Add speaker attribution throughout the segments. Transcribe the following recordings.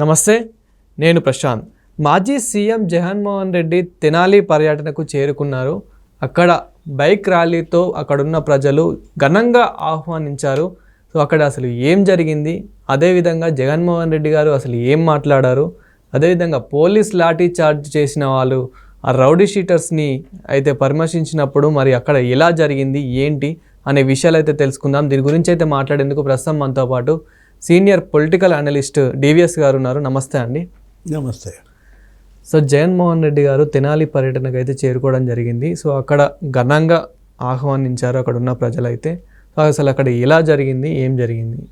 Speaker 1: నమస్తే నేను ప్రశాంత్. మాజీ సీఎం జగన్మోహన్ రెడ్డి తెనాలి పర్యటనకు చేరుకున్నారు. అక్కడ బైక్ ర్యాలీతో అక్కడున్న ప్రజలు ఘనంగా ఆహ్వానించారు. సో అక్కడ అసలు ఏం జరిగింది? అదేవిధంగా జగన్మోహన్ రెడ్డి గారు అసలు ఏం మాట్లాడారు? అదేవిధంగా పోలీస్ లాఠీ చార్జ్ చేసిన వాళ్ళు ఆ రౌడీ షీటర్స్ని అయితే పరామర్శించినప్పుడు మరి అక్కడ ఎలా జరిగింది? ఏంటి? అనే విషయాలు అయితే తెలుసుకుందాం. దీని గురించి అయితే మాట్లాడేందుకు ప్రస్తుతం మనతో పాటు సీనియర్ పొలిటికల్ అనలిస్ట్ డివిఎస్ గారు ఉన్నారు. నమస్తే అండి.
Speaker 2: నమస్తే.
Speaker 1: సో జగన్మోహన్ రెడ్డి గారు తెనాలి పర్యటనకు అయితే చేరుకోవడం జరిగింది. సో అక్కడ ఘనంగా ఆహ్వానించారు అక్కడ ఉన్న ప్రజలైతే. సో అసలు అక్కడ ఎలా జరిగింది? ఏం జరిగింది?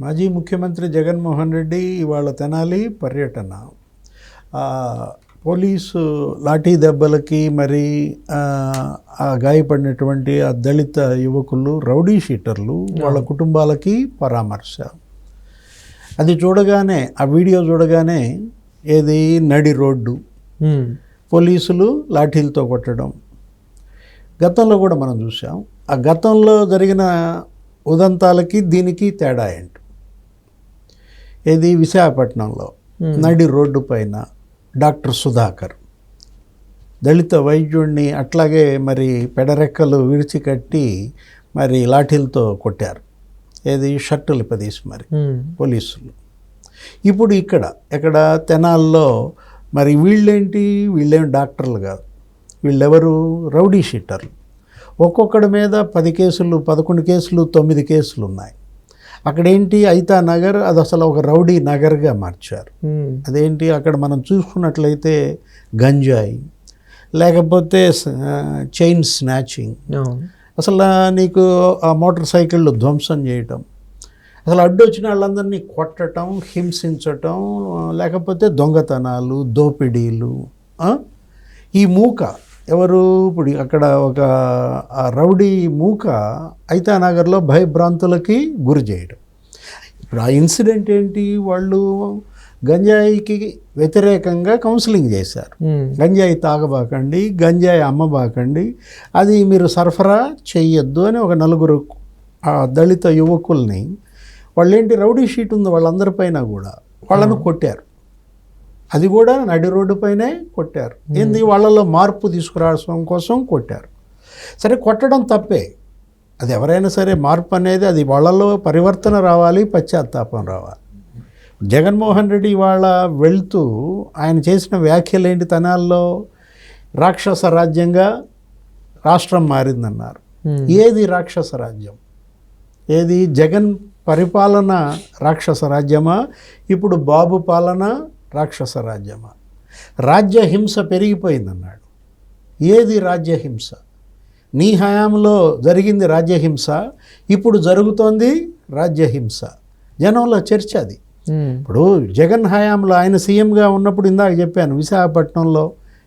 Speaker 2: మాజీ ముఖ్యమంత్రి జగన్మోహన్ రెడ్డి ఇవాళ తెనాలి పర్యటన. పోలీసు లాఠీ దెబ్బలకి మరి ఆ, గాయపడినటువంటి ఆ దళిత యువకులు రౌడీ షీటర్లు వాళ్ళ కుటుంబాలకి పరామర్శ. అది చూడగానే ఆ వీడియో చూడగానే ఏది? నడి రోడ్డు. పోలీసులు లాఠీలతో కొట్టడం. గతంలో కూడా మనం చూసాం. ఆ గతంలో జరిగిన ఉదంతాలకి దీనికి తేడా ఏంటి? ఏది? విశాఖపట్నంలో నడి రోడ్డు పైన డాక్టర్ సుధాకర్. దళిత వైద్యుడిని అట్లాగే మరి పెడరెక్కలు విడిచికట్టి మరి లాఠీలతో కొట్టారు. ఏది? షర్టులు పదీసి మరి. పోలీసులు. ఇప్పుడు ఇక్కడ ఇక్కడ తెనాల్లో మరి వీళ్ళేంటి? వీళ్ళేం డాక్టర్లు కాదు. వీళ్ళెవరు? రౌడీ షీటర్లు. ఒక్కొక్కడి మీద పది కేసులు పదకొండు కేసులు తొమ్మిది కేసులు ఉన్నాయి అక్కడేంటి ఐతా నగర్ అది అసలు ఒక రౌడీ నగర్గా మార్చారు. అదేంటి అక్కడ మనం చూసుకున్నట్లయితే గంజాయి లేకపోతే చైన్ స్నాచింగ్. అసలు నీకు ఆ మోటార్ సైకిళ్ళు ధ్వంసం చేయటం అసలు అడ్డు వచ్చిన వాళ్ళందరినీ కొట్టటం హింసించటం లేకపోతే దొంగతనాలు దోపిడీలు? ఈ మూక ఎవరు? ఇప్పుడు అక్కడ ఒక రౌడీ మూక ఐతానగర్లో భయభ్రాంతులకి గురి చేయడం. ఇప్పుడు ఆ ఇన్సిడెంట్ ఏంటి? వాళ్ళు గంజాయికి వ్యతిరేకంగా కౌన్సిలింగ్ చేశారు. గంజాయి తాగబాకండి గంజాయి అమ్మబాకండి అది మీరు సరఫరా చెయ్యొద్దు అని ఒక నలుగురు ఆ దళిత యువకుల్ని వాళ్ళేంటి రౌడీ షీట్ ఉంది వాళ్ళందరిపైన కూడా వాళ్ళను కొట్టారు. అది కూడా నడి రోడ్డు పైనే కొట్టారు. ఏంది? వాళ్ళలో మార్పు తీసుకురావడం కోసం కొట్టారు. సరే కొట్టడం తప్పే. అది ఎవరైనా సరే మార్పు అనేది అది వాళ్ళలో పరివర్తన రావాలి పశ్చాత్తాపం రావాలి. జగన్మోహన్ రెడ్డి ఇవాళ వెళ్తూ ఆయన చేసిన వ్యాఖ్యలు ఏంటి తనాల్లో? రాక్షస రాజ్యంగా రాష్ట్రం మారిందన్నారు. ఏది రాక్షస రాజ్యం? ఏది జగన్ పరిపాలన రాక్షస రాజ్యమా? ఇప్పుడు బాబు పాలన రాక్షస రాజ్యమా? రాజ్యహింస పెరిగిపోయిందన్నాడు. ఏది రాజ్యహింస నీ హయాంలో జరిగింది రాజ్యహింస ఇప్పుడు జరుగుతోంది రాజ్యహింస జనంలో చర్చ అది. ఇప్పుడు జగన్ హయాంలో ఆయన సీఎంగా ఉన్నప్పుడు ఇందాక చెప్పాను విశాఖపట్నంలో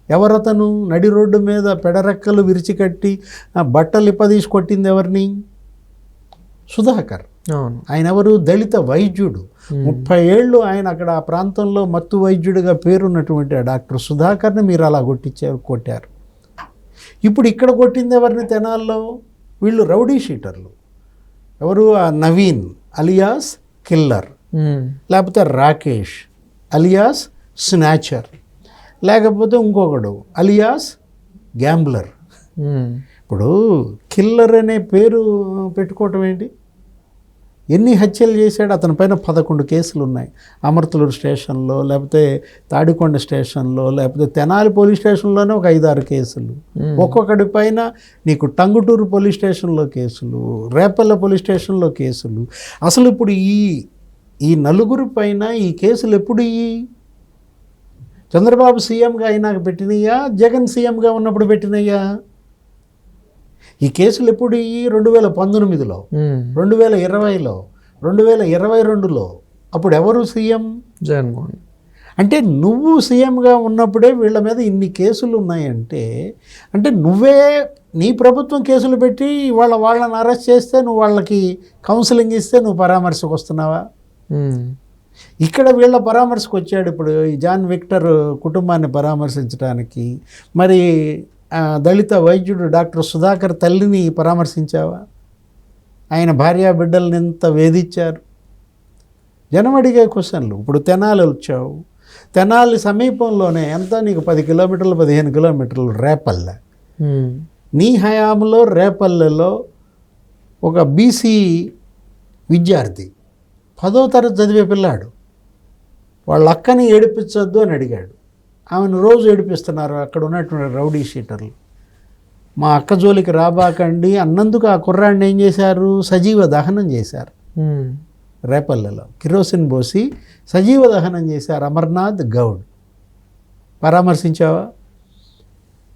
Speaker 2: ఎవరతను నడి రోడ్డు మీద పెడరెక్కలు విరిచికట్టి బట్టలు ఇప్పదీసి కొట్టింది ఎవరిని? సుధాకర్. ఆయన ఎవరు? దళిత వైద్యుడు. ముప్పై ఏళ్ళు ఆయన అక్కడ ఆ ప్రాంతంలో మత్తు వైద్యుడిగా పేరున్నటువంటి ఆ డాక్టర్ సుధాకర్ని మీరు అలా కొట్టించారు కొట్టారు. ఇప్పుడు ఇక్కడ కొట్టింది ఎవరిని? తెనాల్లో వీళ్ళు రౌడీ షీటర్లు. ఎవరు? ఆ నవీన్ అలియాస్ కిల్లర్. లేకపోతే రాకేష్ అలియాస్ స్నాచర్. లేకపోతే ఇంకొకడు అలియాస్ గ్యాంబ్లర్. ఇప్పుడు కిల్లర్ అనే పేరు పెట్టుకోవటం ఏంటి? ఎన్ని హత్యలు చేశాడు? అతని పైన పదకొండు కేసులు ఉన్నాయి. అమర్తలూరు స్టేషన్లో లేకపోతే తాడికొండ స్టేషన్లో లేకపోతే తెనాలి పోలీస్ స్టేషన్లోనే ఒక ఐదారు కేసులు. ఒక్కొక్కడి పైన నీకు టంగుటూరు పోలీస్ స్టేషన్లో కేసులు రేపల్ల పోలీస్ స్టేషన్లో కేసులు. అసలు ఇప్పుడు ఈ ఈ నలుగురు పైన ఈ కేసులు ఎప్పుడు ఈ? చంద్రబాబు సీఎంగా అయినాక పెట్టినయ్యా జగన్ సీఎంగా ఉన్నప్పుడు పెట్టినయ్యా ఈ కేసులు ఎప్పుడు ఈ రెండు వేల పంతొమ్మిదిలో
Speaker 1: మ్మ్.
Speaker 2: రెండు వేల ఇరవైలో రెండు వేల ఇరవై రెండులో? అప్పుడు ఎవరు సీఎం?
Speaker 1: జగన్మోహన్
Speaker 2: అంటే నువ్వు సీఎంగా ఉన్నప్పుడే వీళ్ళ మీద ఇన్ని కేసులు ఉన్నాయంటే అంటే నువ్వే నీ ప్రభుత్వం కేసులు పెట్టి వాళ్ళ వాళ్ళని అరెస్ట్ చేస్తే నువ్వు వాళ్ళకి కౌన్సిలింగ్ ఇస్తే నువ్వు పరామర్శకు వస్తున్నావా. ఇక్కడ వీళ్ళ పరామర్శకు వచ్చాడు ఇప్పుడు ఈ జాన్ విక్టర్ కుటుంబాన్ని పరామర్శించడానికి. మరి దళిత వైద్యుడు డాక్టర్ సుధాకర్ తల్లిని పరామర్శించావా? ఆయన భార్యా బిడ్డల్ని ఎంత వేధించారు? జనం అడిగే క్వశ్చన్లు. ఇప్పుడు తెనాలి వచ్చావు. తెనాలి సమీపంలోనే ఎంత? నీకు పది కిలోమీటర్లు పదిహేను కిలోమీటర్లు రేపల్లె. నీ హయాంలో రేపల్లెలో ఒక బీసీ విద్యార్థి పదో తరగతి చదివే పిల్లాడు. వాళ్ళ అక్కని ఏడిపించొద్దు అని అడిగాడు. ఆమెను రోజు ఏడిపిస్తున్నారు అక్కడ ఉన్నటువంటి రౌడీ షీటర్లు. మా అక్క జోలికి రాబాకండి అన్నందుకు ఆ కుర్రాడిని ఏం చేశారు? సజీవ దహనం చేశారు. రేపల్లెలో కిరోసిన్ పోసి సజీవ దహనం చేశారు అమర్నాథ్ గౌడ్. పరామర్శించావా?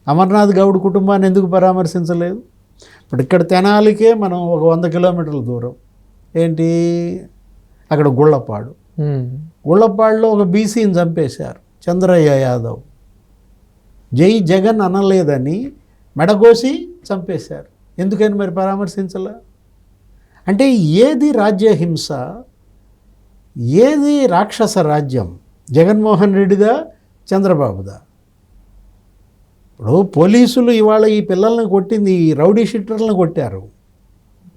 Speaker 2: అమర్నాథ్ గౌడ్ కుటుంబాన్ని ఎందుకు పరామర్శించలేదు? ఇప్పుడు ఇక్కడ తెనాలికే మనం ఒక వంద కిలోమీటర్ల దూరం. ఏంటి? అక్కడ గుళ్ళపాడు. గుళ్ళపాడులో ఒక బీసీని చంపేశారు. చంద్రయ్య యాదవ్. జై జగన్ అనలేదని మెడగోసి చంపేశారు. ఎందుకని మరి పరామర్శించలే? అంటే ఏది రాజ్యహింస ఏది రాక్షస రాజ్యం జగన్మోహన్ రెడ్డిదా చంద్రబాబుదా? ఇప్పుడు పోలీసులు ఇవాళ ఈ పిల్లల్ని కొట్టింది ఈ రౌడీ షీటర్లను కొట్టారు.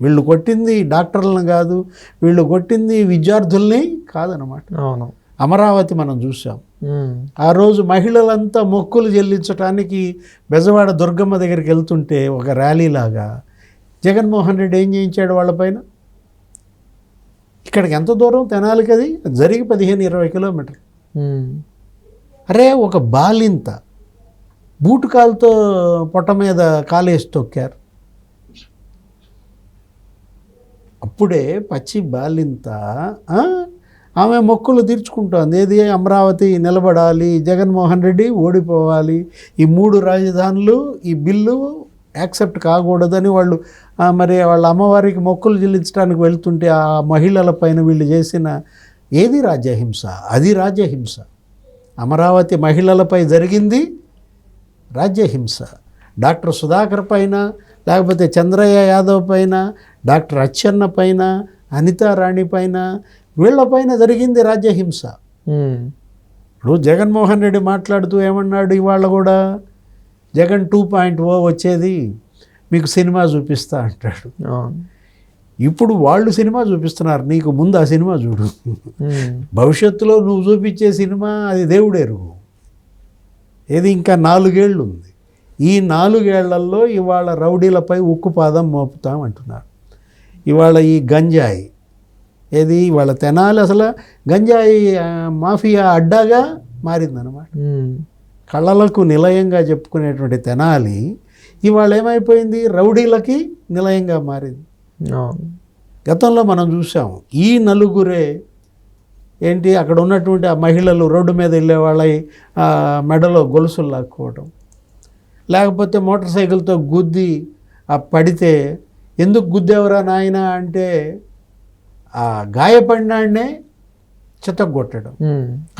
Speaker 2: వీళ్ళు కొట్టింది డాక్టర్లను కాదు వీళ్ళు కొట్టింది విద్యార్థుల్ని కాదనమాట
Speaker 1: అవును.
Speaker 2: అమరావతి మనం చూసాం. ఆ రోజు మహిళలంతా మొక్కులు చెల్లించడానికి బెజవాడ దుర్గమ్మ దగ్గరికి వెళ్తుంటే ఒక ర్యాలీలాగా జగన్మోహన్ రెడ్డి ఏం చేయించాడు వాళ్ళపైన? ఇక్కడికి ఎంత దూరం? తెనాలికి అది? జరిగి పదిహేను ఇరవై కిలోమీటర్. అరే ఒక బాలింత బూటు కాలుతో పొట్ట మీద కాలేసి తొక్కారు. అప్పుడే పచ్చి బాలింత ఆమె మొక్కులు తీర్చుకుంటోంది. ఏది? అమరావతి నిలబడాలి జగన్మోహన్ రెడ్డి ఓడిపోవాలి. ఈ మూడు రాజధానులు ఈ బిల్లు యాక్సెప్ట్ కాకూడదని వాళ్ళు మరి వాళ్ళ అమ్మవారికి మొక్కులు చెల్లించడానికి వెళ్తుంటే ఆ మహిళల పైన వీళ్ళు చేసిన ఏది రాజ్యహింస? అది రాజ్యహింస. అమరావతి మహిళలపై జరిగింది రాజ్యహింస. డాక్టర్ సుధాకర్ పైన లేకపోతే చంద్రయ్య యాదవ్ పైన డాక్టర్ అచ్చెన్న పైన అనితా రాణి పైన వీళ్ళపైన జరిగింది రాజ్యహింస. ఇప్పుడు జగన్మోహన్ రెడ్డి మాట్లాడుతూ ఏమన్నాడు ఇవాళ కూడా? జగన్ టూ పాయింట్ ఓ వచ్చేది మీకు సినిమా చూపిస్తా అంటాడు. ఇప్పుడు వాళ్ళు సినిమా చూపిస్తున్నారు నీకు ముందు ఆ సినిమా చూడు. భవిష్యత్తులో నువ్వు చూపించే సినిమా అది దేవుడెరుగు. ఏది ఇంకా నాలుగేళ్ళు ఉంది ఈ నాలుగేళ్ళలో ఇవాళ రౌడీలపై ఉక్కుపాదం మోపుతాం అంటున్నారు ఇవాళ ఈ గంజాయి ఏది? ఇవాళ తెనాలి అసలు గంజాయి మాఫియా అడ్డాగా మారిందనమాట
Speaker 1: ఉమ్.
Speaker 2: కళ్ళలకు నిలయంగా చెప్పుకునేటువంటి తెనాలి ఇవాళ ఏమైపోయింది? రౌడీలకి నిలయంగా మారింది. గతంలో మనం చూసాం ఈ నలుగురే ఏంటి? అక్కడ ఉన్నటువంటి ఆ మహిళలు రోడ్డు మీద వెళ్ళే వాళ్ళ మెడలో గొలుసులు లాక్కోవడం లేకపోతే మోటార్ సైకిల్తో గుద్ది ఆ పడితే ఎందుకు గుద్దేవరా నాయన అంటే ఆ గాయపడినాడనే చితగొట్టడం.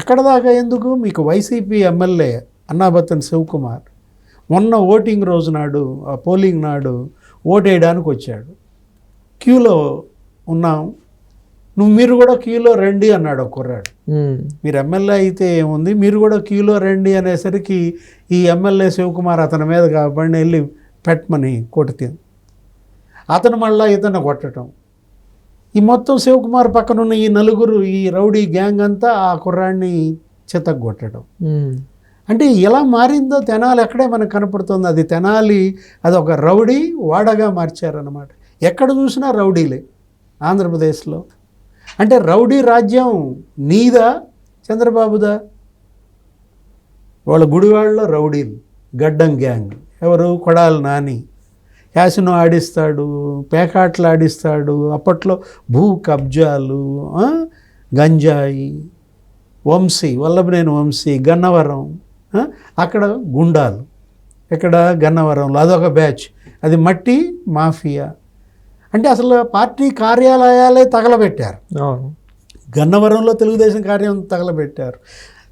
Speaker 2: అక్కడ దాకా ఎందుకు? మీకు వైసీపీ ఎమ్మెల్యే అన్నాబత్తన్ శివకుమార్ మొన్న ఓటింగ్ రోజు నాడు ఆ పోలింగ్ నాడు ఓటేయడానికి వచ్చాడు. క్యూలో ఉన్నాం. నువ్వు మీరు కూడా క్యూలో రండి అన్నాడు ఒక కుర్రాడు. మీరు ఎమ్మెల్యే అయితే ఏముంది? మీరు కూడా క్యూలో రండి అనేసరికి ఈ ఎమ్మెల్యే శివకుమార్ అతని మీద కాబట్టి వెళ్ళి పెట్టమని కొడితే అతను మళ్ళా ఇతను కొట్టడం. ఈ మొత్తం శివకుమార్ పక్కనున్న ఈ నలుగురు ఈ రౌడీ గ్యాంగ్ అంతా ఆ కుర్రాడిని చితగొట్టడం. అంటే ఎలా మారిందో తెనాలి ఎక్కడే మనకు కనపడుతుంది. అది తెనాలి అది ఒక రౌడీ వాడగా మార్చారన్నమాట. ఎక్కడ చూసినా రౌడీలే ఆంధ్రప్రదేశ్లో. అంటే రౌడీ రాజ్యం నీదా చంద్రబాబుదా? వాళ్ళ గుడివాడలో రౌడీలు గడ్డం గ్యాంగ్. ఎవరు? కొడాలి నాని. యాసినో ఆడిస్తాడు పేకాట్లు ఆడిస్తాడు అప్పట్లో భూ కబ్జాలు గంజాయి వంశీ వల్లభనేని వంశీ గన్నవరం అక్కడ గుండాలు ఇక్కడ గన్నవరంలో అదొక బ్యాచ్ అది మట్టి మాఫియా. అంటే అసలు పార్టీ కార్యాలయాలే తగలబెట్టారు. గన్నవరంలో తెలుగుదేశం కార్యాలయం తగలబెట్టారు.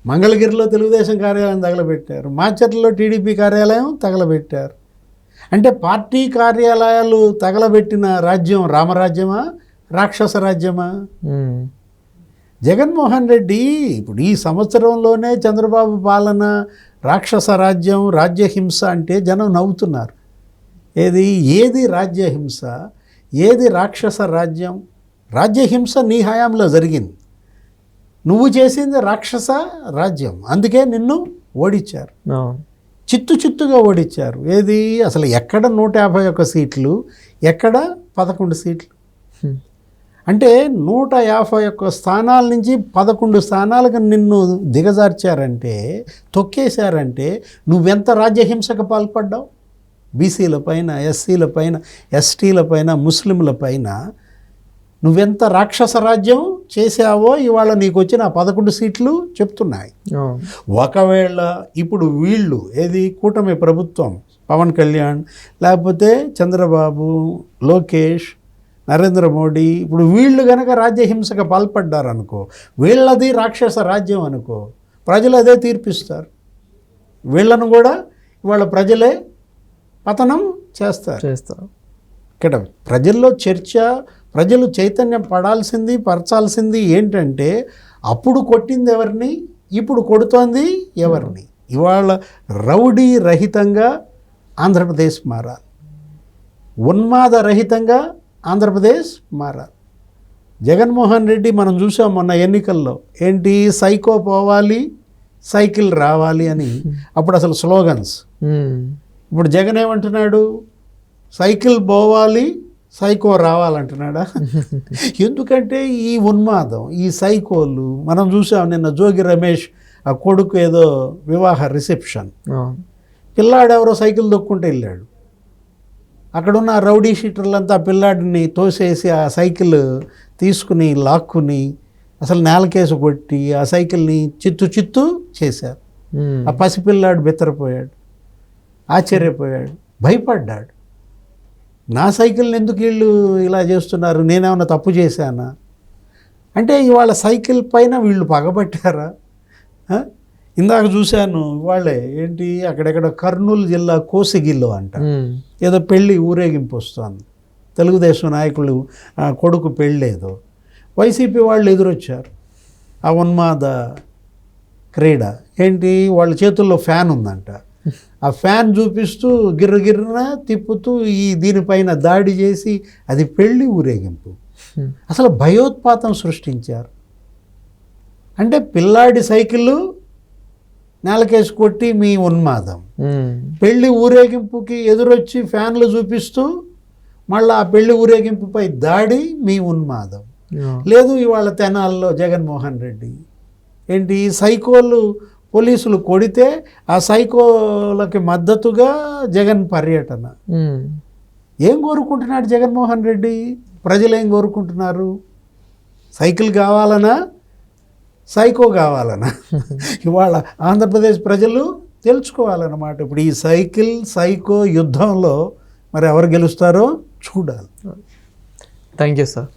Speaker 2: మంగళగిరిలో తెలుగుదేశం కార్యాలయం తగలబెట్టారు. మాచర్లలో టీడీపీ కార్యాలయం తగలబెట్టారు. అంటే పార్టీ కార్యాలయాలు తగలబెట్టిన రాజ్యం రామరాజ్యమా? రాక్షస రాజ్యమా. జగన్మోహన్ రెడ్డి ఇప్పుడు ఈ సంవత్సరంలోనే చంద్రబాబు పాలన రాక్షస రాజ్యం రాజ్యహింస అంటే జనం నవ్వుతున్నారు. ఏది? ఏది రాజ్యహింస? ఏది రాక్షస రాజ్యం? రాజ్యహింస నీ హయాంలో జరిగింది. నువ్వు చేసింది రాక్షస రాజ్యం. అందుకే నిన్ను ఓడించారు. చిత్తు చిత్తుగా ఓడించారు ఏది? అసలు ఎక్కడ నూట యాభై ఒక్క సీట్లు ఎక్కడ పదకొండు సీట్లు. అంటే నూట యాభై ఒక్క స్థానాల నుంచి పదకొండు స్థానాలకు నిన్ను దిగజార్చారంటే తొక్కేశారంటే నువ్వెంత రాజ్యహింసకు పాల్పడ్డావు? బీసీల పైన ఎస్సీల పైన ఎస్టీల పైన ముస్లింల పైన నువ్వెంత రాక్షస రాజ్యం చేశావో ఇవాళ నీకు వచ్చిన పదకొండు సీట్లు చెప్తున్నాయి. ఒకవేళ ఇప్పుడు వీళ్ళు ఏది కూటమి ప్రభుత్వం పవన్ కళ్యాణ్ లేకపోతే చంద్రబాబు లోకేష్ నరేంద్ర మోడీ ఇప్పుడు వీళ్ళు గనక రాజ్యహింసకు పాల్పడ్డారనుకో వీళ్ళది రాక్షస రాజ్యం అనుకో ప్రజలు అదే తీర్పిస్తారు. వీళ్ళను కూడా ఇవాళ ప్రజలే పతనం చేస్తారు.
Speaker 1: చేస్తారు.
Speaker 2: ఇక్కడ ప్రజల్లో చర్చ ప్రజలు చైతన్యం పడాల్సింది పరచాల్సింది ఏంటంటే అప్పుడు కొట్టింది ఎవరిని ఇప్పుడు కొడుతోంది ఎవరిని. ఇవాళ రౌడీ రహితంగా ఆంధ్రప్రదేశ్ మారాలి. ఉన్మాద రహితంగా ఆంధ్రప్రదేశ్ మారాలి. జగన్మోహన్ రెడ్డి మనం చూసాం మొన్న ఎన్నికల్లో ఏంటి సైకో పోవాలి సైకిల్ రావాలి అని. అప్పుడు అసలు స్లోగన్స్. ఇప్పుడు జగన్ ఏమంటున్నాడు? సైకిల్ పోవాలి సైకో రావాలంటున్నాడా? ఎందుకంటే ఈ ఉన్మాదం ఈ సైకోలు మనం చూసాం నిన్న జోగి రమేష్ ఆ కొడుకు ఏదో వివాహ రిసెప్షన్. పిల్లాడు ఎవరో సైకిల్ దొక్కుంటే వెళ్ళాడు. అక్కడున్న రౌడీ షీటర్లంతా పిల్లాడిని తోసేసి ఆ సైకిల్ తీసుకుని లాక్కుని అసలు నేలకేసి కొట్టి ఆ సైకిల్ని చిత్తు చిత్తు చేశారు. ఆ పసిపిల్లాడు బెత్తరపోయాడు ఆశ్చర్యపోయాడు భయపడ్డాడు. నా సైకిల్ని ఎందుకు వీళ్ళు ఇలా చేస్తున్నారు? నేనేమన్నా తప్పు చేశానా? అంటే ఇవాళ సైకిల్ పైన వీళ్ళు పగబట్టారా? ఇందాక చూశాను ఇవాళే ఏంటి అక్కడెక్కడ కర్నూలు జిల్లా కోసిగిల్లో అంట. ఏదో పెళ్ళి ఊరేగింపు వస్తుంది. తెలుగుదేశం నాయకులు కొడుకు పెళ్ళేదో. వైసీపీ వాళ్ళు ఎదురొచ్చారు. ఆ ఉన్మాద క్రీడ. ఏంటి వాళ్ళ చేతుల్లో ఫ్యాన్ ఉందంట. ఆ ఫ్యాన్ చూపిస్తూ గిర్రగిర్రన తిప్పుతూ ఈ దీనిపైన దాడి చేసి అది పెళ్ళి ఊరేగింపు. అసలు భయోత్పాతం సృష్టించారు అంటే పిల్లాడి సైకిల్ నేలకేసి కొట్టి మీ ఉన్మాదం. పెళ్ళి ఊరేగింపుకి ఎదురొచ్చి ఫ్యాన్లు చూపిస్తూ మళ్ళీ ఆ పెళ్ళి ఊరేగింపుపై దాడి మీ ఉన్మాదం. లేదు ఇవాళ తెనాల్లో జగన్మోహన్ రెడ్డి ఏంటి సైకోలు పోలీసులు కొడితే ఆ సైకోలకి మద్దతుగా జగన్ పర్యటన. ఏం కోరుకుంటున్నాడు జగన్మోహన్ రెడ్డి? ప్రజలు ఏం కోరుకుంటున్నారు? సైకిల్ కావాలనా? సైకో కావాలనా? ఇవాళ ఆంధ్రప్రదేశ్ ప్రజలు తెలుసుకోవాలన్నమాట ఇప్పుడు ఈ సైకిల్ సైకో యుద్ధంలో మరి ఎవరు గెలుస్తారో చూడాలి.
Speaker 1: Thank you sir.